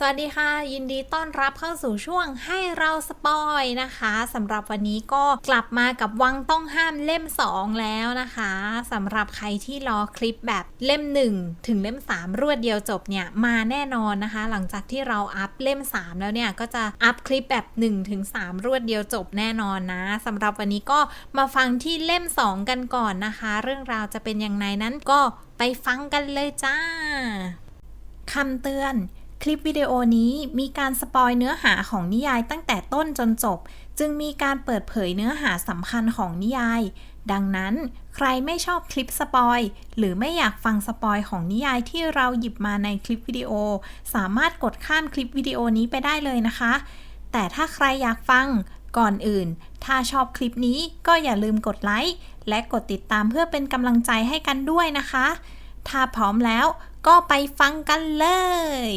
สวัสดีค่ะ ยินดีต้อนรับเข้าสู่ช่วงให้เราสปอยนะคะสำหรับวันนี้ก็กลับมากับวังต้องห้ามเล่ม 2 แล้วนะคะสำหรับใครที่รอคลิปแบบเล่ม 1 ถึงเล่ม 3 รวดเดียวจบเนี่ยมาแน่นอนนะคะ หลังจากที่เราอัพเล่ม 3 แล้วเนี่ยก็จะอัพคลิปแบบ 1 ถึง 3 รวดเดียวจบแน่นอนนะสำหรับวันนี้ก็มาฟังที่เล่ม 2 กันก่อนนะคะ เรื่องราวจะเป็นอย่างไรนั้นก็ไปฟังกันเลยจ้าคำเตือน คลิปวิดีโอนี้มีการสปอยเนื้อหาของนิยายตั้งแต่ต้นจนจบ จึงมีการเปิดเผยเนื้อหาสำคัญของนิยาย ดังนั้นใครไม่ชอบคลิปสปอยหรือไม่อยากฟังสปอยของนิยายที่เราหยิบมาในคลิปวิดีโอ สามารถกดข้ามคลิปวิดีโอนี้ไปได้เลยนะคะ แต่ถ้าใครอยากฟังก่อนอื่น ถ้าชอบคลิปนี้ก็อย่าลืมกดไลค์และกดติดตามเพื่อเป็นกำลังใจให้กันด้วยนะคะ ถ้าพร้อมแล้วก็ไปฟังกันเลย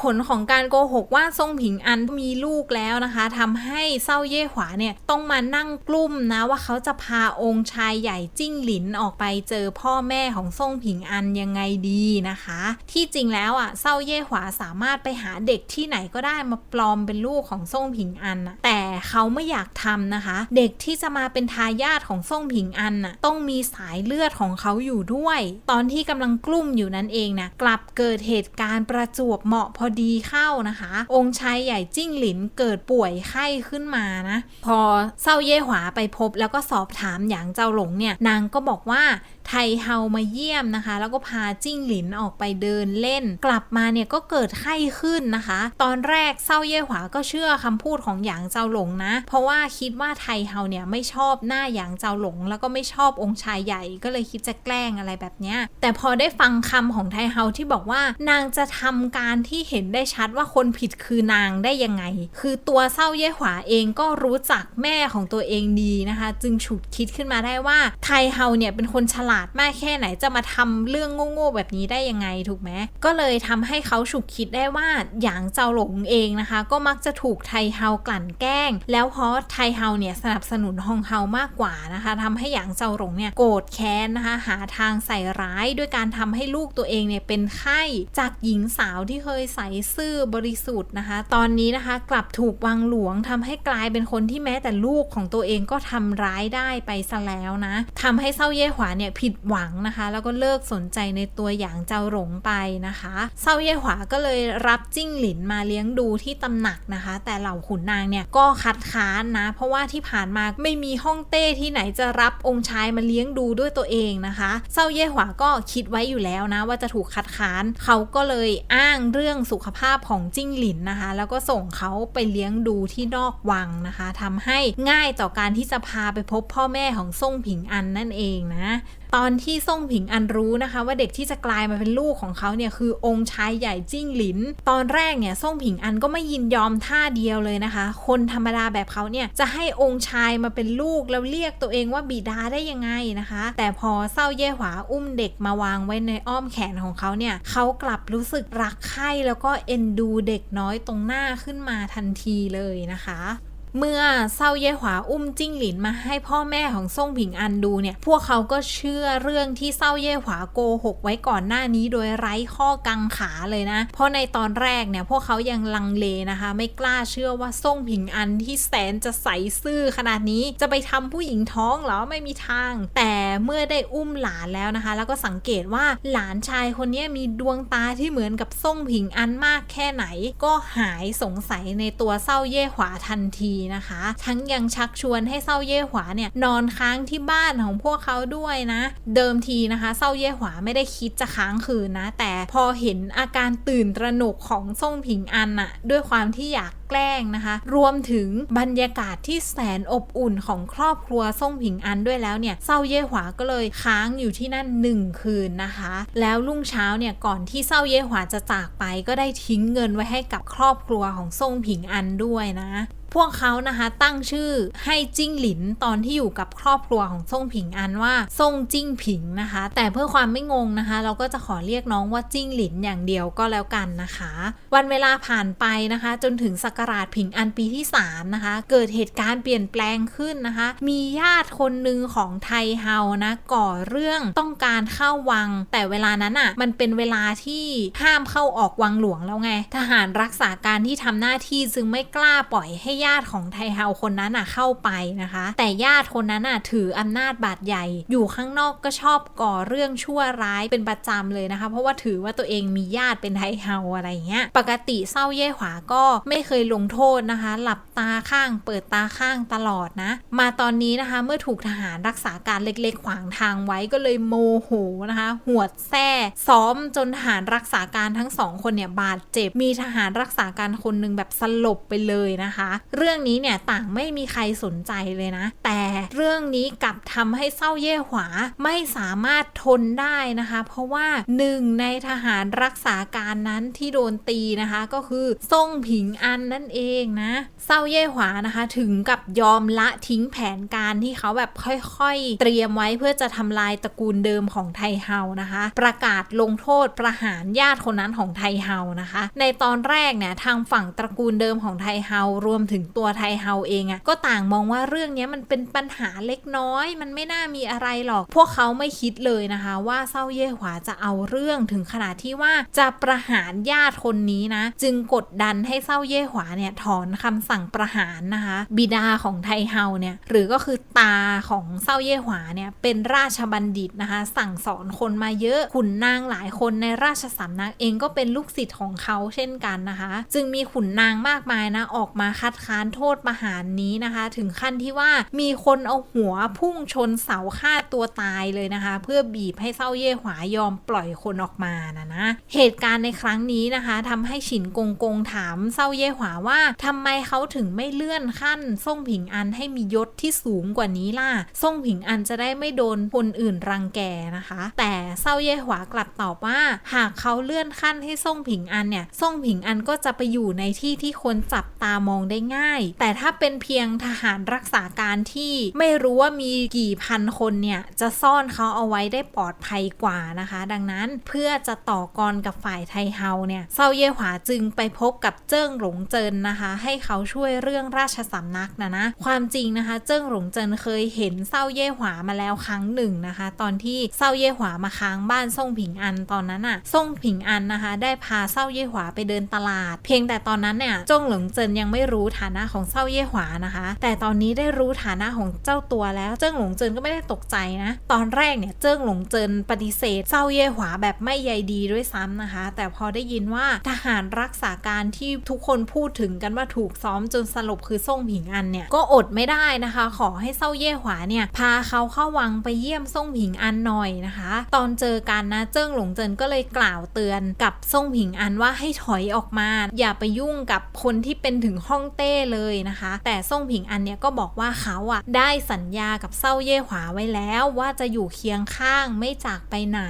ผลของการโกหกว่าทรงผิงอันมีลูกแล้วนะคะทำให้เศร้าเย่หวาเนี่ยต้องมานั่งกลุ้มนะว่าเขาจะพาองค์ชายใหญ่จิ้งหลินออกไปเจอพ่อแม่ของทรงผิงอันยังไงดีนะคะ ที่จริงแล้วอะเศร้าเย่หวาสามารถไปหาเด็กที่ไหนก็ได้มาปลอมเป็นลูกของทรงผิงอันนะแต่เขาไม่อยากทำนะคะ เด็กที่จะมาเป็นทายาทของทรงผิงอันน่ะต้องมีสายเลือดของเขาอยู่ด้วย ตอนที่กำลังกลุ้มอยู่นั่นเองนะกลับเกิดเหตุการณ์ประจวบเหมาะพออดีเข้านะคะ องค์ชายใหญ่จิ้งหลินเกิดป่วยไข้ขึ้นมานะ พอเศร้าเย่หวาไปพบแล้วก็สอบถามอย่างเจ้าหลงเนี่ยนางก็บอกว่า ไทเฮามาเยี่ยมนะคะ แล้วก็พาจิ้งหลินออกไปเดินเล่น กลับมาเนี่ยก็เกิดไข้ขึ้นนะคะ ตอนแรกเศร้าเย่หวาก็เชื่อคำพูดของหยางเจ้าหลงนะ เพราะว่าคิดว่าไทเฮาเนี่ยไม่ชอบหน้าหยางเจ้าหลง แล้วก็ไม่ชอบองค์ชายใหญ่ก็เลยคิดจะแกล้งอะไรแบบเนี้ยแต่พอได้ฟังคำของไทเฮาที่บอกว่านางจะทำการที่เห็นได้ชัดว่าคนผิดคือนางได้ยังไง คือตัวเศร้าเย่หวาเองก็รู้จักแม่ของตัวเองดีนะคะ จึงฉุดคิดขึ้นมาได้ว่าไทเฮาเนี่ยเป็นคนฉลาดมากแค่ไหนจะมาทำเรื่องโง่ๆแบบนี้ได้ยังไงถูกไหมก็เลยทำให้เขาฉุกคิดได้ว่าหยางเจ้าหลงเองนะคะ ก็มักจะถูกไทเฮากลั่นแกล้ง แล้วเพราะไทเฮาเนี่ยสนับสนุนฮองเฮามากกว่านะคะทำให้หยางเจ้าหลงเนี่ยโกรธแค้นนะคะ หาทางใส่ร้ายด้วยการทำให้ลูกตัวเองเนี่ยเป็นไข้จากหญิงสาวที่เคยใส่ซื่อบริสุทธิ์นะคะ ตอนนี้นะคะกลับถูกวังหลวงทำให้กลายเป็นคนที่แม้แต่ลูกของตัวเองก็ทำร้ายได้ไปซะแล้วนะทำให้เศร้าเย่หวาเนี่ยผผิดหวังนะคะ แล้วก็เลิกสนใจในตัวอย่างเจ้าหลงไปนะคะเศร้าเย่หวาก็เลยรับจิ้งหลินมาเลี้ยงดูที่ตำหนักนะคะ แต่เหล่าขุนนางเนี่ยก็คัดค้านนะ เพราะว่าที่ผ่านมาไม่มีห้องเต้ที่ไหนจะรับองค์ชายมาเลี้ยงดูด้วยตัวเองนะคะเศร้าเย่หวาก็คิดไว้อยู่แล้วนะ ว่าจะถูกคัดค้าน เขาก็เลยอ้างเรื่องสุขภาพของจิ้งหลินนะคะ แล้วก็ส่งเขาไปเลี้ยงดูที่นอกวังนะคะทำให้ง่ายต่อการที่จะพาไปพบพ่อแม่ของซ่งผิงอันนั่นเองนะตอนที่ซ่งผิงอันรู้นะคะ ว่าเด็กที่จะกลายมาเป็นลูกของเขาเนี่ยคือองค์ชายใหญ่จิ้งหลิน ตอนแรกเนี่ยซ่งผิงอันก็ไม่ยินยอมท่าเดียวเลยนะคะ คนธรรมดาแบบเขาเนี่ยจะให้องค์ชายมาเป็นลูกแล้วเรียกตัวเองว่าบิดาได้ยังไงนะคะ แต่พอเศร้าเย่หวาอุ้มเด็กมาวางไว้ในอ้อมแขนของเขาเนี่ยเขากลับรู้สึกรักใคร่แล้วก็เอ็นดูเด็กน้อยตรงหน้าขึ้นมาทันทีเลยนะคะ เมื่อเศร้าเย่หวาอุ้มจิ้งหลินมาให้พ่อแม่ของซ่งผิงอันดูเนี่ย พวกเขาก็เชื่อเรื่องที่เศร้าเย่หวาโกหกไว้ก่อนหน้านี้โดยไร้ข้อกังขาเลยนะ เพราะในตอนแรกเนี่ยพวกเขายังลังเลนะคะ ไม่กล้าเชื่อว่าซ่งผิงอันที่แสนจะใสซื่อขนาดนี้จะไปทำผู้หญิงท้องเหรอไม่มีทาง แต่เมื่อได้อุ้มหลานแล้วนะคะ แล้วก็สังเกตว่าหลานชายคนนี้มีดวงตาที่เหมือนกับซ่งผิงอันมากแค่ไหน ก็หายสงสัยในตัวเศร้าเย่หวาทันทีนะคะ ทั้งยังชักชวนให้เศร้าเย่หวาเนี่ยนอนค้างที่บ้านของพวกเขาด้วยนะ เดิมทีนะคะเศร้าเย่หวาไม่ได้คิดจะค้างคืนนะ แต่พอเห็นอาการตื่นตระหนกของซ่งผิงอันน่ะด้วยความที่อยากแกล้งนะคะ รวมถึงบรรยากาศที่แสนอบอุ่นของครอบครัวซ่งผิงอันด้วยแล้วเนี่ยเศร้าเย่หวาก็เลยค้างอยู่ที่นั่นหนึ่งคืนนะคะ แล้วรุ่งเช้าเนี่ยก่อนที่เศร้าเย่หวาจะจากไปก็ได้ทิ้งเงินไว้ให้กับครอบครัวของซ่งผิงอันด้วยนะ พวกเขานะคะตั้งชื่อให้จิ้งหลินตอนที่อยู่กับครอบครัวของซ่งผิงอันว่าซ่งจิ้งผิงนะคะ แต่เพื่อความไม่งงนะคะ เราก็จะขอเรียกน้องว่าจิ้งหลินอย่างเดียวก็แล้วกันนะคะ วันเวลาผ่านไปนะคะ จนถึงศักราชผิงอันปีที่3นะคะ เกิดเหตุการณ์เปลี่ยนแปลงขึ้นนะคะ มีญาติคนหนึ่งของไทเฮานะก่อเรื่องต้องการเข้าวัง แต่เวลานั้นอะมันเป็นเวลาที่ห้ามเข้าออกวังหลวงแล้วไง ทหารรักษาการที่ทำหน้าที่จึงไม่กล้าปล่อยให้ญาติของไทเฮาคนนั้นอะเข้าไปนะคะ แต่ญาติคนนั้นอะถืออำนาจบาดใหญ่ อยู่ข้างนอกก็ชอบก่อเรื่องชั่วร้ายเป็นประจำเลยนะคะ เพราะว่าถือว่าตัวเองมีญาติเป็นไทเฮาอะไรเงี้ย ปกติเศร้าเย่หวาก็ไม่เคยลงโทษนะคะ หลับตาข้าง เปิดตาข้างตลอดนะ มาตอนนี้นะคะเมื่อถูกทหารรักษาการเล็กๆ ขวางทางไว้ก็เลยโมโหนะคะ หวดแส้ซ้อมจนทหารรักษาการทั้งสองคนเนี่ยบาดเจ็บมีทหารรักษาการคนหนึ่งแบบสลบไปเลยนะคะเรื่องนี้เนี่ยต่างไม่มีใครสนใจเลยนะ แต่เรื่องนี้กลับทำให้เศร้าเย่หวาไม่สามารถทนได้นะคะ เพราะว่าหนึ่งในทหารรักษาการนั้นที่โดนตีนะคะ ก็คือซ่งผิงอันนั่นเองนะเศร้าเย่หวานะคะ ถึงกับยอมละทิ้งแผนการที่เขาแบบค่อยๆ เตรียมไว้เพื่อจะทำลายตระกูลเดิมของไทเฮานะคะ ประกาศลงโทษประหารญาติคนนั้นของไทเฮานะคะ ในตอนแรกเนี่ยทางฝั่งตระกูลเดิมของไทเฮารวมถึงถึงตัวไทเฮาเองอะก็ต่างมองว่าเรื่องนี้มันเป็นปัญหาเล็กน้อย มันไม่น่ามีอะไรหรอก พวกเขาไม่คิดเลยนะคะ ว่าเศร้าเย่หวาจะเอาเรื่องถึงขนาดที่ว่าจะประหารญาติคนนี้นะ จึงกดดันให้เศร้าเย่หวาเนี่ยถอนคำสั่งประหารนะคะ บิดาของไทเฮาเนี่ยหรือก็คือตาของเศร้าเย่หวาเนี่ยเป็นราชบัณฑิตนะคะ สั่งสอนคนมาเยอะขุนนางหลายคนในราชสำนักเองก็เป็นลูกศิษย์ของเขาเช่นกันนะคะ จึงมีขุนนางมากมายนะออกมาคัดค้านโทษประหารนี้นะคะ ถึงขั้นที่ว่ามีคนเอาหัวพุ่งชนเสาฆ่าตัวตายเลยนะคะ เพื่อบีบให้เศร้าเย่หวายอมปล่อยคนออกมานะนะเหตุการณ์ในครั้งนี้นะคะทำให้ฉินกงกงถามเศร้าเย่หวาว่าทำไมเขาถึงไม่เลื่อนขั้นส่งผิงอันให้มียศที่สูงกว่านี้ล่ะส่งผิงอันจะได้ไม่โดนคนอื่นรังแกนะคะ แต่เศร้าเย่หวากลับตอบว่า หากเขาเลื่อนขั้นให้ส่งผิงอันเนี่ยส่งผิงอันก็จะไปอยู่ในที่ที่คนจับตามองได้ง่ายแต่ถ้าเป็นเพียงทหารรักษาการที่ไม่รู้ว่ามีกี่พันคนเนี่ย จะซ่อนเขาเอาไว้ได้ปลอดภัยกว่านะคะ ดังนั้นเพื่อจะต่อกรกับฝ่ายไทเฮาเนี่ยเซาเย่หวาจึงไปพบกับเจิ้งหลงเจินนะคะ ให้เขาช่วยเรื่องราชสำนักนะนะความจริงนะคะ เจิ้งหลงเจินเคยเห็นเซาเย่หวามาแล้วครั้งหนึ่งนะคะ ตอนที่เซาเย่หวามาค้างบ้านซ่งผิงอันตอนนั้นอะซ่งผิงอันนะคะ ได้พาเซาเย่หวาไปเดินตลาด เพียงแต่ตอนนั้นเนี่ยจงหลงเจินยังไม่รู้ฐานะของเซาเย่หวานะคะ แต่ตอนนี้ได้รู้ฐานะของเจ้าตัวแล้ว เจิ้งหลงเจินก็ไม่ได้ตกใจนะ ตอนแรกเนี่ยเจิ้งหลงเจินปฏิเสธเซาเย่หวาแบบไม่ใยดีด้วยซ้ำนะคะ แต่พอได้ยินว่าทหารรักษาการที่ทุกคนพูดถึงกันว่าถูกซ้อมจนสลบคือซ่งผิงอันเนี่ยก็อดไม่ได้นะคะ ขอให้เซาเย่หวาเนี่ยพาเขาเข้าวังไปเยี่ยมซ่งผิงอันหน่อยนะคะ ตอนเจอกันนะเจิ้งหลงเจินก็เลยกล่าวเตือนกับซ่งผิงอันว่าให้ถอยออกมา อย่าไปยุ่งกับคนที่เป็นถึงห้องเต้เลยนะคะ แต่ซ่งผิงอันเนี่ยก็บอกว่าเขาอะได้สัญญากับเซาเย่หวาไว้แล้ว ว่าจะอยู่เคียงข้างไม่จากไปไหน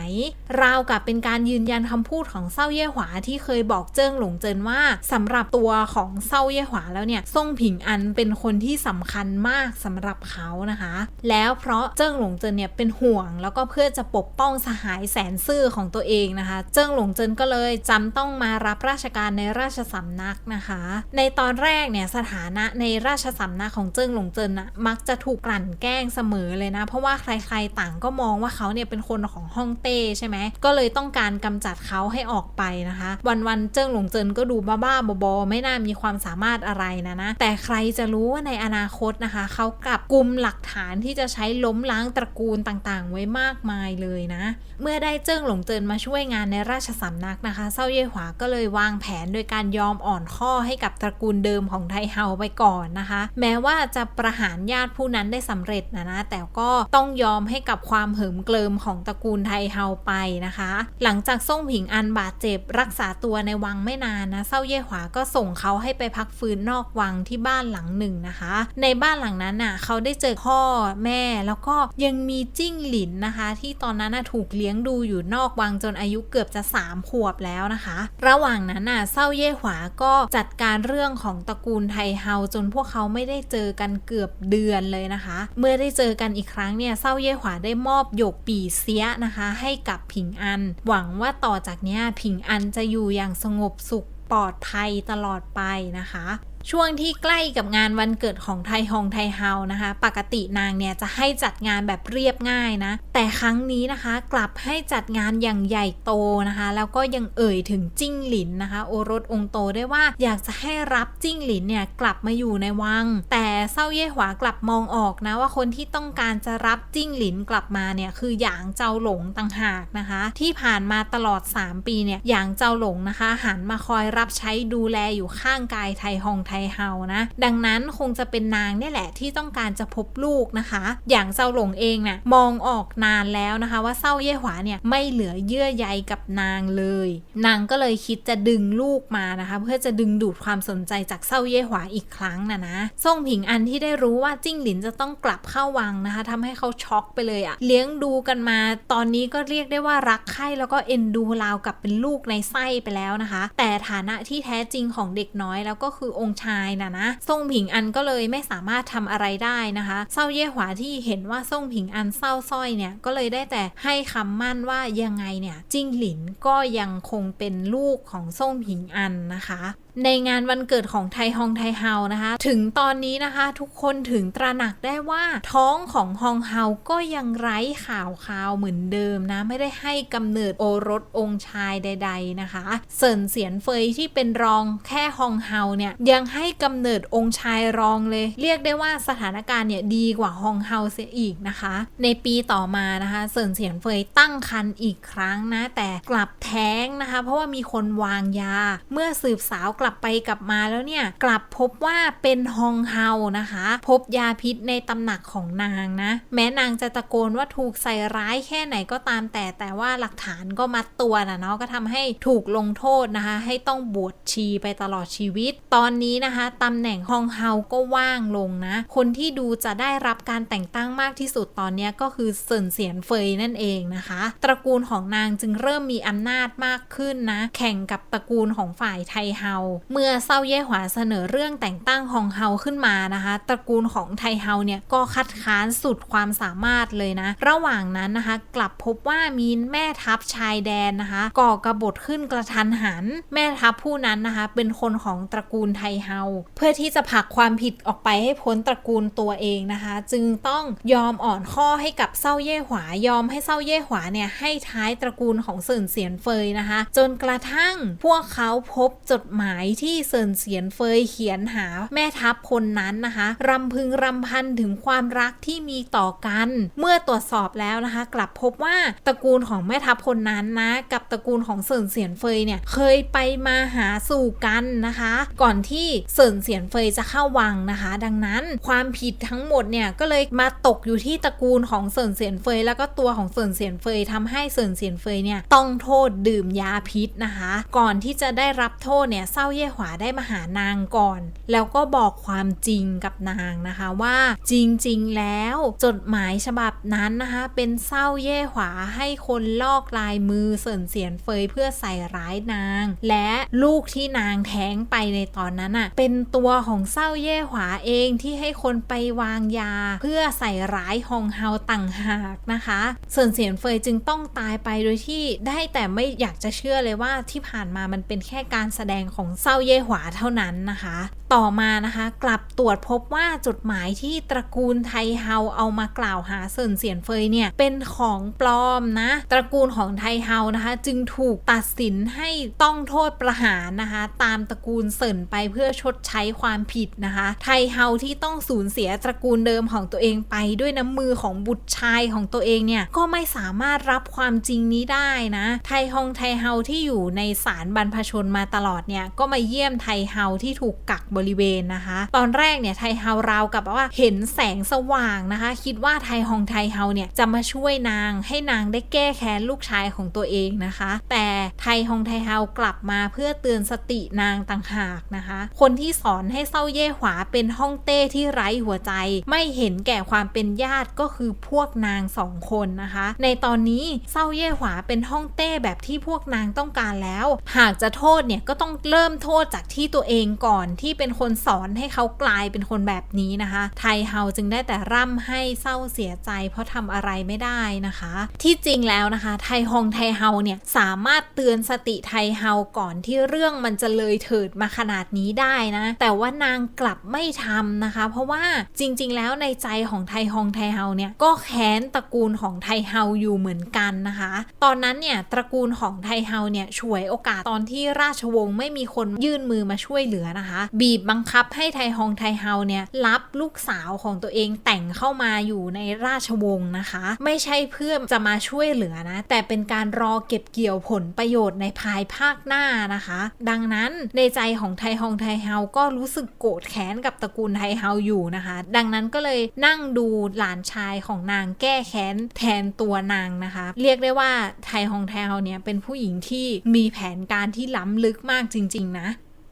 ราวกับเป็นการยืนยันคำพูดของเซาเย่หวาที่เคยบอกเจิ้งหลงเจินว่าสำหรับตัวของเซาเย่หวาแล้วเนี่ยซ่งผิงอันเป็นคนที่สำคัญมากสำหรับเขานะคะ แล้วเพราะเจิ้งหลงเจินเนี่ยเป็นห่วง แล้วก็เพื่อจะปกป้องสหายแสนซื่อของตัวเองนะคะ เจิ้งหลงเจินก็เลยจำต้องมารับราชการในราชสำนักนะคะ ในตอนแรกเนี่ยสถานะในราชสำนักของเจิ้งหลงเจินอะมักจะถูกกลั่นแกล้งเสมอเลยนะ เพราะว่าใครๆต่างก็มองว่าเขาเนี่ยเป็นคนของฮ่องเต้ใช่ไหมก็เลยต้องการกำจัดเขาให้ออกไปนะคะ วันๆเจิ้งหลงเจินก็ดูบ้าๆบอๆไม่น่ามีความสามารถอะไรนะนะแต่ใครจะรู้ว่าในอนาคตนะคะ เขากลับกลุ่มหลักฐานที่จะใช้ล้มล้างตระกูลต่างๆ ไว้มากมายเลยนะ เมื่อได้เจิ้งหลงเจินมาช่วยงานในราชสำนักนะคะเซาเย่หวาก็เลยวางแผนโดยการยอมอ่อนข้อให้กับตระกูลเดิมของไทเฮาไปก่อนนะคะ แม้ว่าจะประหารญาติผู้นั้นได้สำเร็จนะนะแต่ก็ต้องยอมให้กับความเหิมเกลิมของตระกูลไทเฮาไปนะคะ หลังจากซ่งผิงอันบาดเจ็บรักษาตัวในวังไม่นานนะเซาเย่หวาก็ส่งเขาให้ไปพักฟื้นนอกวังที่บ้านหลังหนึ่งนะคะ ในบ้านหลังนั้นน่ะเขาได้เจอพ่อแม่แล้วก็ยังมีจิ้งหลินนะคะ ที่ตอนนั้นน่ะถูกเลี้ยงดูอยู่นอกวังจนอายุเกือบจะ 3 ขวบแล้วนะคะ ระหว่างนั้นน่ะเซาเย่หวาก็จัดการเรื่องของตระกูลไทไทเฮาจนพวกเขาไม่ได้เจอกันเกือบเดือนเลยนะคะ เมื่อได้เจอกันอีกครั้งเนี่ยเซาเย่หวาได้มอบหยกปีเสียนะคะ ให้กับผิงอัน หวังว่าต่อจากนี้ผิงอันจะอยู่อย่างสงบสุขปลอดภัยตลอดไปนะคะ ช่วงที่ใกล้กับงานวันเกิดของไทฮองไทเฮานะคะ ปกตินางเนี่ยจะให้จัดงานแบบเรียบง่ายนะ แต่ครั้งนี้นะคะ กลับให้จัดงานอย่างใหญ่โตนะคะ แล้วก็ยังเอ่ยถึงจิ้งหลินนะคะ โอรสองโตได้ว่าอยากจะให้รับจิ้งหลินเนี่ยกลับมาอยู่ในวัง แต่เซาเย่หวากลับมองออกนะว่าคนที่ต้องการจะรับจิ้งหลินกลับมาเนี่ยคือหยางเจ้าหลงต่างหากนะคะ ที่ผ่านมาตลอด 3 ปีเนี่ยหยางเจ้าหลงนะคะ หันมาคอยรับใช้ดูแลอยู่ข้างกายไทฮองไทเฮานะ ดังนั้นคงจะเป็นนางเนี่ยแหละที่ต้องการจะพบลูกนะคะ อย่างเจ้าหลงเองเนี่ยมองออกนานแล้วนะคะ ว่าเศร้าเย่หวาเนี่ยไม่เหลือเยื่อใยกับนางเลย นางก็เลยคิดจะดึงลูกมานะคะ เพื่อจะดึงดูดความสนใจจากเศร้าเย่หวาอีกครั้งนะนะซ่งผิงอันที่ได้รู้ว่าจิ้งหลินจะต้องกลับเข้าวังนะคะทำให้เขาช็อกไปเลยอะเลี้ยงดูกันมา ตอนนี้ก็เรียกได้ว่ารักใคร่แล้วก็เอ็นดูราวกับเป็นลูกในไส้ไปแล้วนะคะ แต่ฐานะที่แท้จริงของเด็กน้อยแล้วก็คือองค์ชายนะนะซ่งผิงอันก็เลยไม่สามารถทำอะไรได้นะคะเศร้าเย่หวาที่เห็นว่าซ่งผิงอันเศร้าสร้อยเนี่ยก็เลยได้แต่ให้คำมั่นว่ายังไงเนี่ยจิ้งหลินก็ยังคงเป็นลูกของซ่งผิงอันนะคะ ในงานวันเกิดของไทฮองไทเฮานะคะ ถึงตอนนี้นะคะทุกคนถึงตระหนักได้ว่าท้องของฮองเฮาก็ยังไร้ข่าวคราวเหมือนเดิมนะ ไม่ได้ให้กำเนิดโอรสองค์ชายใด ๆนะคะเซินเสียนเฟยที่เป็นรองแค่ฮองเฮาเนี่ยยังให้กำเนิดองค์ชายรองเลย เรียกได้ว่าสถานการณ์เนี่ยดีกว่าฮองเฮาเสียอีกนะคะ ในปีต่อมานะคะเซินเสียนเฟยตั้งครรภ์อีกครั้งนะแต่กลับแท้งนะคะ เพราะว่ามีคนวางยา เมื่อสืบสาวกลับไปกลับมาแล้วเนี่ย กลับพบว่าเป็นฮองเฮานะคะ พบยาพิษในตำหนักของนางนะ แม้นางจะตะโกนว่าถูกใส่ร้ายแค่ไหนก็ตามแต่แต่ว่าหลักฐานก็มัดตัวนะเนาะก็ทำให้ถูกลงโทษนะคะ ให้ต้องบวชชีไปตลอดชีวิต ตอนนี้นะคะตำแหน่งฮองเฮาก็ว่างลงนะ คนที่ดูจะได้รับการแต่งตั้งมากที่สุดตอนนี้ก็คือเซินเสียนเฟยนั่นเองนะคะ ตระกูลของนางจึงเริ่มมีอำนาจมากขึ้นนะ แข่งกับตระกูลของฝ่ายไทเฮาเมื่อเซาเย่หวาเสนอเรื่องแต่งตั้งฮองเฮาขึ้นมานะคะ ตระกูลของไทเฮาเนี่ยก็คัดค้านสุดความสามารถเลยนะ ระหว่างนั้นนะคะ กลับพบว่ามีแม่ทัพชายแดนนะคะ ก่อกระบฏขึ้นกระทันหัน แม่ทัพผู้นั้นนะคะ เป็นคนของตระกูลไทเฮาเพื่อที่จะผลักความผิดออกไปให้พ้นตระกูลตัวเองนะคะ จึงต้องยอมอ่อนข้อให้กับเซาเย่หวายอมให้เซาเย่หวาเนี่ยให้ท้ายตระกูลของเซินเสียนเฟยนะคะ จนกระทั่งพวกเขาพบจดหมายที่เซินเสียนเฟยเขียนหาแม่ทัพคนนั้นนะคะรำพึงรำพันถึงความรักที่มีต่อกัน เมื่อตรวจสอบแล้วนะคะ กลับพบว่าตระกูลของแม่ทัพคนนั้นนะ กับตระกูลของเซินเสียนเฟยเนี่ยเคยไปมาหาสู่กันนะคะ ก่อนที่เซินเสียนเฟยจะเข้าวังนะคะ ดังนั้นความผิดทั้งหมดเนี่ยก็เลยมาตกอยู่ที่ตระกูลของเซินเสียนเฟยแล้วก็ตัวของเซินเสียนเฟยทำให้เซินเสียนเฟยเนี่ยต้องโทษดื่มยาพิษนะคะ ก่อนที่จะได้รับโทษเนี่ยเศร้าเย่หวาได้มาหานางก่อน แล้วก็บอกความจริงกับนางนะคะว่าจริงๆแล้วจดหมายฉบับนั้นนะคะ เป็นเศร้าเย่หวาให้คนลอกลายมือเสินเสียนเฟยเพื่อใส่ร้ายนาง และลูกที่นางแท้งไปในตอนนั้นอะเป็นตัวของเศร้าเย่หวาเองที่ให้คนไปวางยา เพื่อใส่ร้ายฮองเฮาต่างหากนะคะเสินเสียนเฟยจึงต้องตายไปโดยที่ได้แต่ไม่อยากจะเชื่อเลยว่าที่ผ่านมามันเป็นแค่การแสดงของเศร้าเย่หวาเท่านั้นนะคะ ต่อมานะคะกลับตรวจพบว่าจดหมายที่ตระกูลไทเฮาเอามากล่าวหาเซินเสียนเฟยเนี่ยเป็นของปลอมนะตระกูลของไทเฮานะคะ จึงถูกตัดสินให้ต้องโทษประหารนะคะ ตามตระกูลเซินไปเพื่อชดใช้ความผิดนะคะ ไทเฮาที่ต้องสูญเสียตระกูลเดิมของตัวเองไปด้วยน้ำมือของบุตรชายของตัวเองเนี่ยก็ไม่สามารถรับความจริงนี้ได้นะ ไทฮองไทเฮาที่อยู่ในศาลบรรพชนมาตลอดเนี่ยก็มาเยี่ยมไทเฮาที่ถูกกักบริเวณนะคะ ตอนแรกเนี่ยไทเฮาราวกับว่าเห็นแสงสว่างนะคะ คิดว่าไทฮองไทเฮาเนี่ยจะมาช่วยนางให้นางได้แก้แค้นลูกชายของตัวเองนะคะ แต่ไทฮองไทเฮากลับมาเพื่อเตือนสตินางต่างหากนะคะ คนที่สอนให้เศร้าเย่หวาเป็นห้องเต้ที่ไร้หัวใจ ไม่เห็นแก่ความเป็นญาติก็คือพวกนางสองคนนะคะ ในตอนนี้เศร้าเย่หวาเป็นห้องเต้แบบที่พวกนางต้องการแล้ว หากจะโทษเนี่ยก็ต้องเริ่มโทษจากที่ตัวเองก่อนที่เป็นคนสอนให้เขากลายเป็นคนแบบนี้นะคะ ไทเฮาจึงได้แต่ร่ำให้เศร้าเสียใจ เพราะทำอะไรไม่ได้นะคะ ที่จริงแล้วนะคะ ไทฮองไทเฮาเนี่ยสามารถเตือนสติไทเฮาก่อนที่เรื่องมันจะเลยเถิดมาขนาดนี้ได้นะ แต่ว่านางกลับไม่ทำนะคะ เพราะว่าจริง ๆ แล้วในใจของไทฮองไทเฮาเนี่ยก็แค้นตระกูลของไทเฮาอยู่เหมือนกันนะคะ ตอนนั้นเนี่ยตระกูลของไทเฮาเนี่ยฉวยโอกาสตอนที่ราชวงศ์ไม่มีคนยื่นมือมาช่วยเหลือนะคะ บีบบังคับให้ไทฮองไทเฮาเนี่ยรับลูกสาวของตัวเองแต่งเข้ามาอยู่ในราชวงศ์นะคะ ไม่ใช่เพื่อจะมาช่วยเหลือนะ แต่เป็นการรอเก็บเกี่ยวผลประโยชน์ในภายภาคหน้านะคะ ดังนั้นในใจของไทฮองไทเฮาก็รู้สึกโกรธแค้นกับตระกูลไทเฮาอยู่นะคะ ดังนั้นก็เลยนั่งดูหลานชายของนางแก้แค้นแทนตัวนางนะคะ เรียกได้ว่าไทฮองไทเฮาเนี่ยเป็นผู้หญิงที่มีแผนการที่ล้ำลึกมากจริง ๆนะ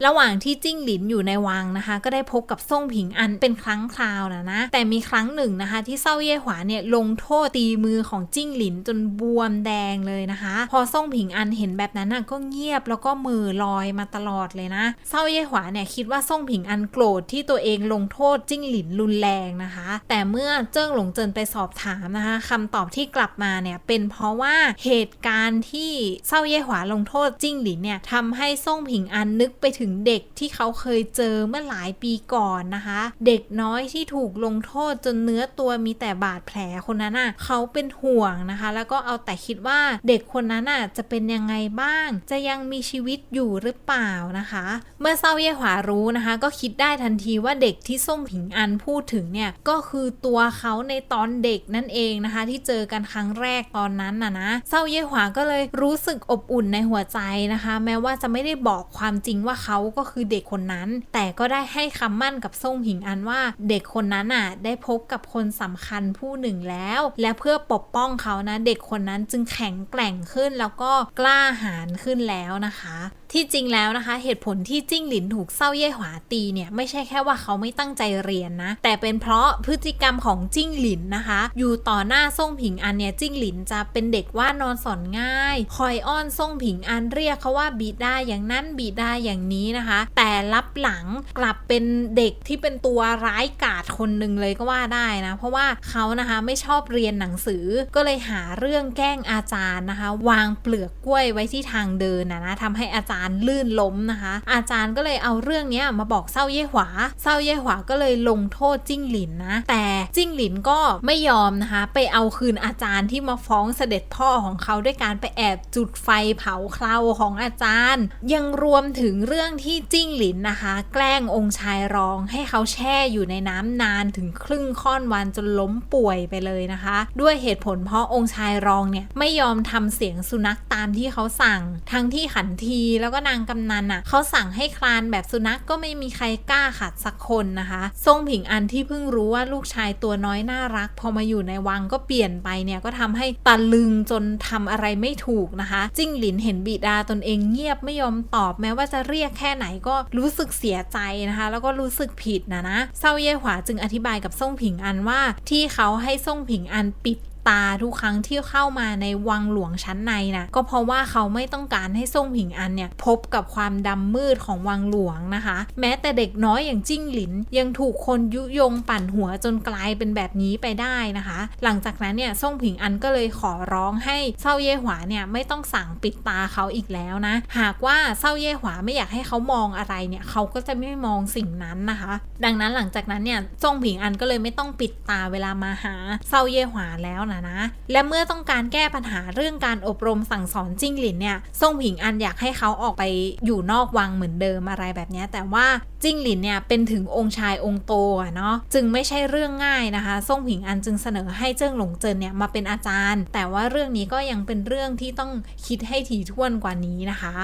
ระหว่างที่จิ้งหลินอยู่ในวังนะคะ ก็ได้พบกับซ่งผิงอันเป็นครั้งคราวนะนะ แต่มีครั้งหนึ่งนะคะ ที่เซาเย่หวาเนี่ยลงโทษตีมือของจิ้งหลินจนบวมแดงเลยนะคะ พอซ่งผิงอันเห็นแบบนั้นน่ะก็เงียบแล้วก็มือลอยมาตลอดเลยนะเซาเย่หวาเนี่ยคิดว่าซ่งผิงอันโกรธที่ตัวเองลงโทษจิ้งหลินรุนแรงนะคะ แต่เมื่อเจิ้งหลงเจินไปสอบถามนะคะคำตอบที่กลับมาเนี่ยเป็นเพราะว่าเหตุการณ์ที่เซาเย่หวาลงโทษจิ้งหลินเนี่ยทำให้ซ่งผิงอันนึกไปถึงเด็กที่เขาเคยเจอเมื่อหลายปีก่อนนะคะ เด็กน้อยที่ถูกลงโทษจนเนื้อตัวมีแต่บาดแผลคนนั้นน่ะเขาเป็นห่วงนะคะ แล้วก็เอาแต่คิดว่าเด็กคนนั้นน่ะจะเป็นยังไงบ้าง จะยังมีชีวิตอยู่หรือเปล่านะคะ เมื่อเซาเย่หวารู้นะคะ ก็คิดได้ทันทีว่าเด็กที่ส้มผิงอันพูดถึงเนี่ยก็คือตัวเขาในตอนเด็กนั่นเองนะคะ ที่เจอกันครั้งแรกตอนนั้นน่ะนะเซาเย่หวาก็เลยรู้สึกอบอุ่นในหัวใจนะคะ แม้ว่าจะไม่ได้บอกความจริงว่าเขาก็คือเด็กคนนั้น แต่ก็ได้ให้คำมั่นกับส่งผิงอันว่า เด็กคนนั้นอะได้พบกับคนสำคัญผู้หนึ่งแล้ว และเพื่อปกป้องเขานะ เด็กคนนั้นจึงแข็งแกร่งขึ้นแล้วก็กล้าหาญขึ้นแล้วนะคะ ที่จริงแล้วนะคะ เหตุผลที่จิ้งหลินถูกเศร้าเย่หวาตีเนี่ยไม่ใช่แค่ว่าเขาไม่ตั้งใจเรียนนะ แต่เป็นเพราะพฤติกรรมของจิ้งหลินนะคะ อยู่ต่อหน้าส่งผิงอันเนี่ยจิ้งหลินจะเป็นเด็กว่านอนสอนง่าย คอยอ้อนส่งผิงอันเรียกเขาว่าบีดาอย่างนั้นบีดาอย่างนี้นะคะ แต่รับหลังกลับเป็นเด็กที่เป็นตัวร้ายกาจคนหนึ่งเลยก็ว่าได้นะ เพราะว่าเขานะคะไม่ชอบเรียนหนังสือก็เลยหาเรื่องแกล้งอาจารย์นะคะ วางเปลือกกล้วยไว้ที่ทางเดินนะนะทำให้อาจารย์ลื่นล้มนะคะ อาจารย์ก็เลยเอาเรื่องนี้มาบอกเศร้าเย่หวาเศร้าเย่หวาก็เลยลงโทษจิ้งหลินนะ แต่จิ้งหลินก็ไม่ยอมนะคะ ไปเอาคืนอาจารย์ที่มาฟ้องเสด็จพ่อของเขาด้วยการไปแอบจุดไฟเผาเคราของอาจารย์ ยังรวมถึงเรื่องที่จิ้งหลินนะคะ แกล้งองค์ชายรองให้เขาแช่อยู่ในน้ำนานถึงครึ่งค่อนวันจนล้มป่วยไปเลยนะคะ ด้วยเหตุผลเพราะองค์ชายรองเนี่ยไม่ยอมทำเสียงสุนัขตามที่เขาสั่ง ทั้งที่ขันทีแล้วก็นางกำนันอะเขาสั่งให้คลานแบบสุนัขกก็ไม่มีใครกล้าขัดสักคนนะคะทรงผิงอันที่เพิ่งรู้ว่าลูกชายตัวน้อยน่ารัก พอมาอยู่ในวังก็เปลี่ยนไปเนี่ยก็ทำให้ตะลึงจนทำอะไรไม่ถูกนะคะ จิ้งหลินเห็นบิดาตนเองเงียบไม่ยอมตอบแม้ว่าจะเรียกแค่ไหนก็รู้สึกเสียใจนะคะ แล้วก็รู้สึกผิดนะนะเซาเย่หวาจึงอธิบายกับซ่งผิงอันว่าที่เขาให้ซ่งผิงอันปิด ตาทุกครั้งที่เข้ามาในวังหลวงชั้นในนะก็เพราะว่าเขาไม่ต้องการให้ซ่งผิงอันเนี่ยพบกับความดำมืดของวังหลวงนะคะ แม้แต่เด็กน้อยอย่างจิ้งหลิน ยังถูกคนยุยงปั่นหัวจนกลายเป็นแบบนี้ไปได้นะคะ หลังจากนั้นเนี่ยซ่งผิงอันก็เลยขอร้องให้เซาเย่หวาเนี่ยไม่ต้องสั่งปิดตาเขาอีกแล้วนะ หากว่าเซาเย่หวาไม่อยากให้เขามองอะไรเนี่ยเขาก็จะไม่มองสิ่งนั้นนะคะ ดังนั้นหลังจากนั้นเนี่ยซ่งผิงอันก็เลยไม่ต้องปิดตาเวลามาหาเซาเย่หวาแล้วนะนะ และเมื่อต้องการแก้ปัญหาเรื่องการอบรมสั่งสอนจิ้งหลินเนี่ยซ่งผิงอันอยากให้เขาออกไปอยู่นอกวังเหมือนเดิมอะไรแบบนี้แต่ว่าจิ้งหลินเนี่ยเป็นถึงองค์ชายองค์โตอะเนาะจึงไม่ใช่เรื่องง่ายนะคะซ่งผิงอันจึงเสนอให้เจิ้งหลงเจินเนี่ยมาเป็นอาจารย์ แต่ว่าเรื่องนี้ก็ยังเป็นเรื่องที่ต้องคิดให้ถี่ถ้วนกว่านี้นะคะ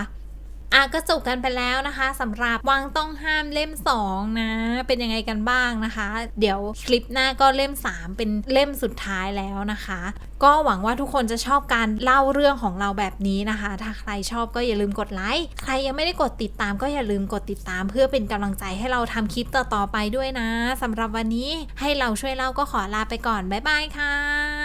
อะก็จบกันไปแล้วนะคะสำหรับวังต้องห้ามเล่ม 2 นะ เป็นยังไงกันบ้างนะคะ เดี๋ยวคลิปหน้าก็เล่ม 3 เป็นเล่มสุดท้ายแล้วนะคะ ก็หวังว่าทุกคนจะชอบการเล่าเรื่องของเราแบบนี้นะคะ ถ้าใครชอบก็อย่าลืมกดไลค์ใครยังไม่ได้กดติดตามก็อย่าลืมกดติดตาม เพื่อเป็นกำลังใจให้เราทำคลิปต่อๆไปด้วยนะสำหรับวันนี้ให้เราช่วยเล่าก็ขอลาไปก่อนบ๊ายบายค่ะ